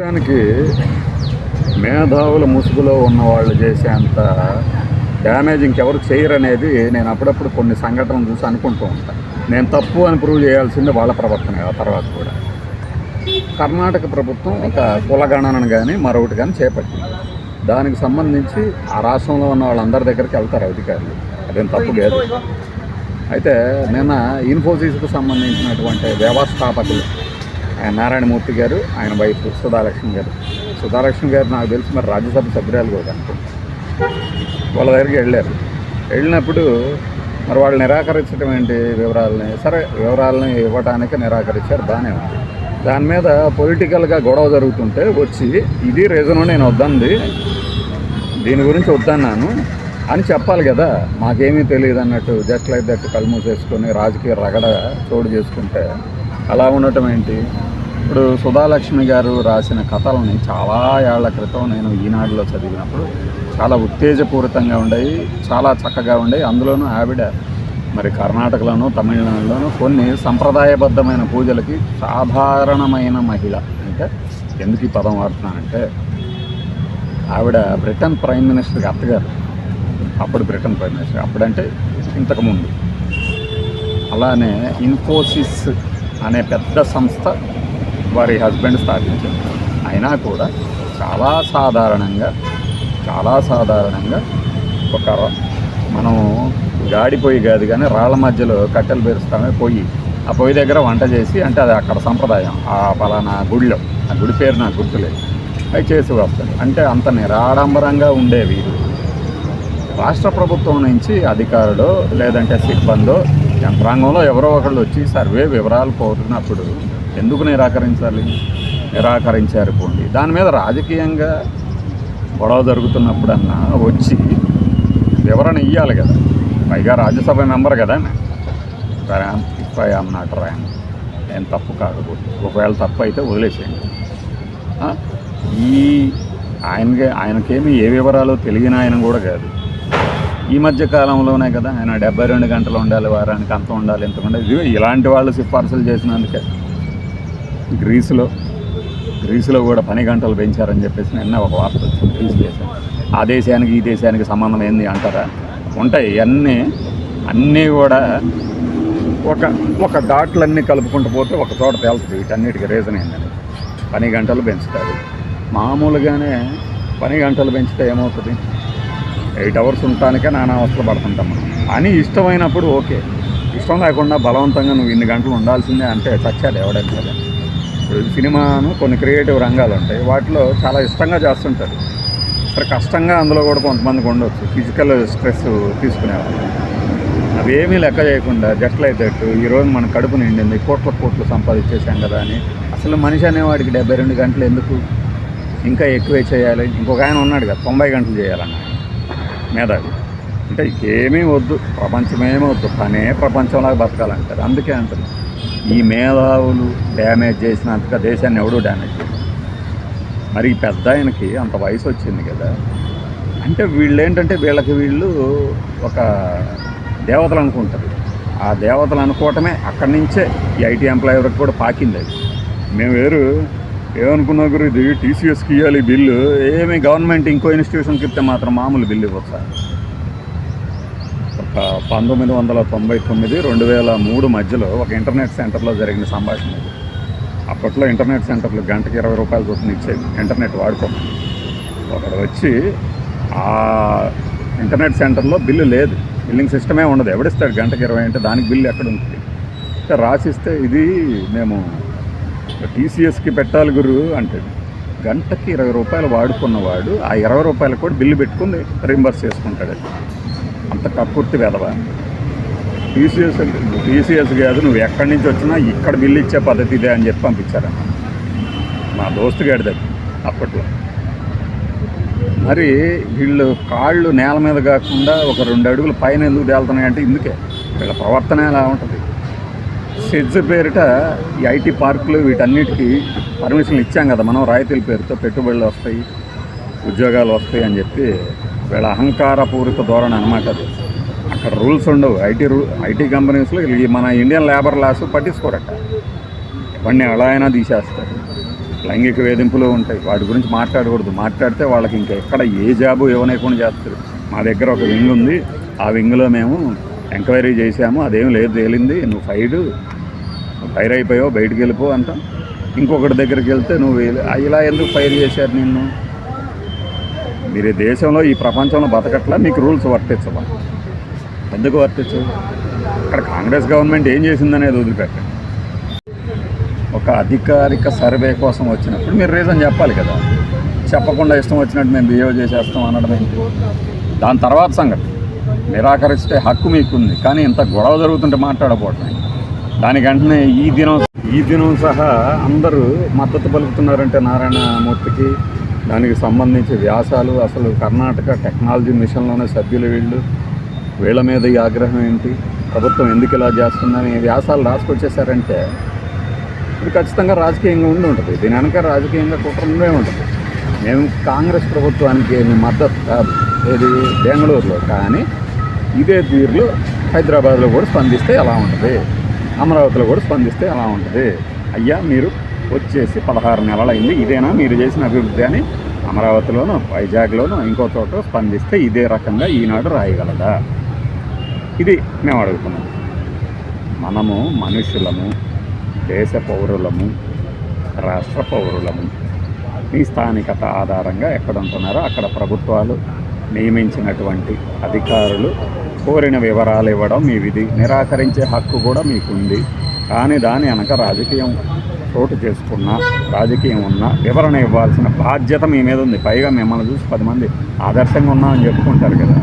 దేశానికి మేధావుల ముసుగులో ఉన్న వాళ్ళు చేసేంత డ్యామేజ్ ఇంకెవరు చేయరనేది నేను అప్పుడప్పుడు కొన్ని సంఘటనలు చూసి అనుకుంటూ ఉంటాను నేను తప్పు అని ప్రూవ్ చేయాల్సింది వాళ్ళ ప్రవర్తన ఆ తర్వాత కూడా. కర్ణాటక ప్రభుత్వం ఒక కులగణనను కానీ మరొకటి కానీ చేపట్టింది. దానికి సంబంధించి ఆ రాష్ట్రంలో ఉన్న వాళ్ళందరి దగ్గరికి వెళ్తారు అధికారులు. అదేం తప్పు లేదు అయితే నిన్న ఇన్ఫోసిస్కు సంబంధించినటువంటి వ్యవస్థాపకులు నారాయణమూర్తి గారు ఆయన వైఫ్ సుధాలక్ష్మి గారు. సుధాలక్ష్మి గారు నాకు తెలిసి మరి రాజ్యసభ సభ్యురాలు కూడా. అనుకుంటా వాళ్ళ దగ్గరికి వెళ్ళారు. వెళ్ళినప్పుడు మరి వాళ్ళు నిరాకరించడం ఏంటి వివరాలని? సరే వివరాలని ఇవ్వడానికి నిరాకరించారు బాగానే ఉంది. దాని మీద పొలిటికల్గా గొడవ జరుగుతుంటే వచ్చి ఇది రీజన్ నేను వద్దంది దీని గురించి వద్దన్నాను అని చెప్పాలి కదా మాకేమీ తెలియదు అన్నట్టు జస్ట్ లైక్ దట్ కళ్ళు మూసేసుకొని రాజకీయ రగడ చోటు చేసుకుంటే అలా ఉండటం ఏంటి? ఇప్పుడు సుధాలక్ష్మి గారు రాసిన కథలని చాలా ఏళ్ళ క్రితం నేను ఈనాడులో చదివినప్పుడు చాలా ఉత్తేజపూరితంగా ఉండేవి చాలా చక్కగా ఉండేవి. అందులోనూ ఆవిడ మరి కర్ణాటకలోను తమిళనాడులోను కొన్ని సంప్రదాయబద్ధమైన పూజలకి సాధారణమైన మహిళ అంటే ఎందుకు ఈ పదం వాడుతున్నానంటే ఆవిడ బ్రిటన్ ప్రైమ్ మినిస్టర్కి అత్తగారు. అప్పుడు బ్రిటన్ ప్రైమ్ మినిస్టర్. అప్పుడంటే ఇంతకుముందు అలానే ఇన్ఫోసిస్ అనే పెద్ద సంస్థ వారి హస్బెండ్ స్థాపించారు అయినా కూడా చాలా సాధారణంగా చాలా సాధారణంగా ఒక మనం గాడి పొయ్యి కాదు కానీ రాళ్ళ మధ్యలో కట్టెలు పేరుస్తామే పొయ్యి. ఆ పొయ్యి దగ్గర వంట చేసి అంటే అది అక్కడ సంప్రదాయం. ఆ పలానా గుడిలో. ఆ గుడి పేరు నాకు గుర్తులేదు. అవి చేసి వస్తారు అంటే అంత నిరాడంబరంగా ఉండే వీరు రాష్ట్ర ప్రభుత్వం నుంచి అధికారులు లేదంటే సిబ్బందో యంత్రాంగంలో ఎవరో ఒకళ్ళు వచ్చి సర్వే వివరాలు కోరినప్పుడు ఎందుకు నిరాకరించాలి? నిరాకరించారు పోండి. దాని మీద రాజకీయంగా గొడవ జరుగుతున్నప్పుడన్నా వచ్చి వివరణ ఇవ్వాలి కదా. పైగా రాజ్యసభ మెంబర్ కదా if I am not rank ఏం తప్పు కాదు ఒకవేళ తప్పు అయితే వదిలేసేయండి. ఈ ఆయనకి ఆయనకేమి ఏ వివరాలు తెలియని ఆయన కూడా కాదు. ఈ మధ్య కాలంలోనే కదా ఆయన డెబ్బై రెండు గంటలు ఉండాలి వారానికి అంత ఉండాలి ఇంత ఉండాలి ఇది ఇలాంటి వాళ్ళు సిఫార్సులు చేసినందుకే. గ్రీసులో గ్రీసులో కూడా పని గంటలు పెంచారని చెప్పేసి నిన్న ఒక వార్త వచ్చింది గ్రీస్ దేశం ఆ దేశానికి ఈ దేశానికి సంబంధం ఏంది అంటారా? ఉంటాయి ఇవన్నీ అన్నీ కూడా ఒక ఒక ఘాట్లన్నీ కలుపుకుంటూ పోతే ఒక చోట తేలుతుంది వీటన్నిటికి రీజన్ ఏంటంటే పని గంటలు పెంచుతారు. మామూలుగానే పని గంటలు పెంచితే ఏమవుతుంది? ఎయిట్ అవర్స్ ఉండటానికే నానా అవస్థలు పడుతుంటాం మనం. అని ఇష్టమైనప్పుడు ఓకే. ఇష్టం లేకుండా బలవంతంగా నువ్వు ఇన్ని గంటలు ఉండాల్సిందే అంటే చచ్చాలి ఎవడైనా సరే. ఇప్పుడు సినిమాను కొన్ని క్రియేటివ్ రంగాలు ఉంటాయి. వాటిలో చాలా ఇష్టంగా చేస్తుంటారు. సరే కష్టంగా అందులో కూడా కొంతమందికి ఉండొచ్చు. ఫిజికల్ స్ట్రెస్ తీసుకునేవాళ్ళు. అవేమీ లెక్క చేయకుండా జస్ట్ లైక్ దట్ ఈరోజు మన కడుపు నిండింది. కోట్ల కోట్లు సంపాదించేసాం కదా అని. అసలు మనిషి అనేవాడికి డెబ్బై రెండు గంటలు ఎందుకు? ఇంకా ఎక్కువే చేయాలి. ఇంకొక ఆయన ఉన్నాడు కదా తొంభై గంటలు చేయాలన్నాడు. మేధావి. అంటే ఏమీ వద్దు ప్రపంచమేమీ వద్దు పనే ప్రపంచంలాగా బతకాలంటారు అందుకే అంటారు ఈ మేధావులు డ్యామేజ్ చేసినంతగా దేశాన్ని ఎవడూ డ్యామేజ్ చేయరు మరి పెద్ద ఆయనకి అంత వయసు వచ్చింది కదా అంటే వీళ్ళు ఏంటంటే వీళ్ళకి వీళ్ళు ఒక దేవతలు అనుకుంటారు. ఆ దేవతలు అనుకోవటమే అక్కడి నుంచే ఈ ఐటీ ఎంప్లాయీ వరకు కూడా పాకింది అది. మేము వేరు ఏమనుకున్నా గురు? ఇది టీసీఎస్కి ఇవ్వాలి బిల్లు ఏమి గవర్నమెంట్ ఇంకో ఇన్స్టిట్యూషన్కి ఇస్తే మాత్రం మామూలు బిల్లు ఇవ్వచ్చు? సార్ ఒక పంతొమ్మిది వందల తొంభై తొమ్మిది రెండు వేల మూడు మధ్యలో ఒక ఇంటర్నెట్ సెంటర్లో జరిగిన సంభాషణ ఇది. అప్పట్లో ఇంటర్నెట్ సెంటర్లు గంటకి ఇరవై రూపాయలు చొప్పున ఇచ్చేది ఇంటర్నెట్ వాడుకోమని ఒకడు వచ్చి ఆ ఇంటర్నెట్ సెంటర్లో బిల్లు లేదు. బిల్లింగ్ సిస్టమే ఉండదు. ఎవడిస్తాడు గంటకి ఇరవై అంటే దానికి బిల్లు ఎక్కడ ఉంటుంది? అంటే రాసిస్తే ఇది మేము టీసీఎస్కి పెట్టాలి గురు అంటాడు. గంటకి ఇరవై రూపాయలు వాడుకున్నవాడు ఆ ఇరవై రూపాయలు కూడా బిల్లు పెట్టుకుని రీంబర్స్ చేసుకుంటాడు. అంత కక్కుర్తి వెదవా టీసీఎస్ టీసీఎస్ కాదు నువ్వు ఎక్కడి నుంచి వచ్చినా ఇక్కడ బిల్లు ఇచ్చే పద్ధతి ఇదే అని చెప్పి పంపించారన్న మా దోస్తు గాడిది అప్పట్లో. మరి వీళ్ళు కాళ్ళు నేల మీద కాకుండా ఒక రెండు అడుగులు పైన ఎందుకు తేలుతున్నాయంటే ఇందుకే. వీళ్ళ ప్రవర్తన ఎలా ఉంటుంది? సెజ్ పేరిట ఈ ఐటీ పార్కులు వీటన్నిటికీ పర్మిషన్లు ఇచ్చాం కదా మనం రాయితీల పేరుతో పెట్టుబడులు వస్తాయి ఉద్యోగాలు వస్తాయి అని చెప్పి వీళ్ళ అహంకారపూరిత ధోరణి అనమాట అది. అక్కడ రూల్స్ ఉండవు. ఐటీ రూ ఐటీ కంపెనీస్లో ఈ మన ఇండియన్ లేబర్ లాస్ పట్టించుకోరట. ఇవన్నీ ఎలా అయినా తీసేస్తారు. లైంగిక వేధింపులు ఉంటాయి. వాటి గురించి మాట్లాడకూడదు. మాట్లాడితే వాళ్ళకి ఇంకా ఎక్కడ ఏ జాబు ఇవ్వనేకుండా చేస్తారు. మా దగ్గర ఒక వింగ్ ఉంది. ఆ వింగ్లో మేము ఎంక్వైరీ చేసాము అదేం లేదు తేలింది. నువ్వు ఫైడ్ నువ్వు ఫైర్ అయిపోయావు బయటికి వెళ్ళిపో అంట. ఇంకొకటి దగ్గరికి వెళ్తే నువ్వు ఇలా- ఎందుకు ఫైర్ చేశారు నిన్ను? మీరు దేశంలో ఈ ప్రపంచంలో బతకట్లా మీకు రూల్స్ వర్తించవా? ఎందుకు వర్తించవు? అక్కడ కాంగ్రెస్ గవర్నమెంట్ ఏం చేసిందనేది వదిలిపెట్టండి. ఒక అధికారిక సర్వే కోసం వచ్చినప్పుడు మీరు రీజన్ చెప్పాలి కదా. చెప్పకుండా ఇష్టం వచ్చినట్టు మేము బిహేవ్ చేసేస్తాం అనడం ఏంటి? దాని తర్వాత సంగతి. నిరాకరిస్తే హక్కు మీకుంది. కానీ ఇంత గొడవ జరుగుతుంటే మాట్లాడబోవటం దాని వెంటనే ఈ దినం ఈ దినం సహా అందరూ మద్దతు పలుకుతున్నారంటే నారాయణమూర్తికి. దానికి సంబంధించి వ్యాసాలు అసలు కర్ణాటక టెక్నాలజీ మిషన్లోనే సభ్యులు వీళ్ళు. వీళ్ళ మీద ఈ ఆగ్రహం ఏంటి? ప్రభుత్వం ఎందుకు ఇలా చేస్తుందని వ్యాసాలు రాసుకొచ్చేసారంటే ఇది ఖచ్చితంగా రాజకీయంగా ఉండి ఉంటుంది. దీని వెనక రాజకీయంగా కుట్ర ఉండే ఉంటుంది. మేము కాంగ్రెస్ ప్రభుత్వానికి ఏమి మద్దతు కాదు. ఏది? బెంగళూరులో. కానీ ఇదే తీరులో హైదరాబాద్లో కూడా స్పందిస్తే ఎలా ఉంటుంది? అమరావతిలో కూడా స్పందిస్తే ఎలా ఉంటుంది? అయ్యా మీరు వచ్చేసి పదహారు నెలలైంది. ఇదేనా మీరు చేసిన అభివృద్ధి అని అమరావతిలోనూ వైజాగ్లోనూ ఇంకో చోట స్పందిస్తే ఇదే రకంగా ఈనాడు రాయగలదా? ఇది మేము అడుగుతున్నాం. మనము మనుషులము దేశ పౌరులము రాష్ట్ర పౌరులము మీ స్థానికత ఆధారంగా ఎక్కడ ఉంటున్నారో అక్కడ ప్రభుత్వాలు నియమించినటువంటి అధికారులు కోరిన వివరాలు ఇవ్వడం మీ విధి నిరాకరించే హక్కు కూడా మీకుంది. కానీ దాని వెనక రాజకీయం చోటు చేసుకున్నా రాజకీయం ఉన్నా వివరణ ఇవ్వాల్సిన బాధ్యత మీ మీద ఉంది. పైగా మిమ్మల్ని చూసి పది మంది ఆదర్శంగా ఉన్నామని చెప్పుకుంటారు కదా.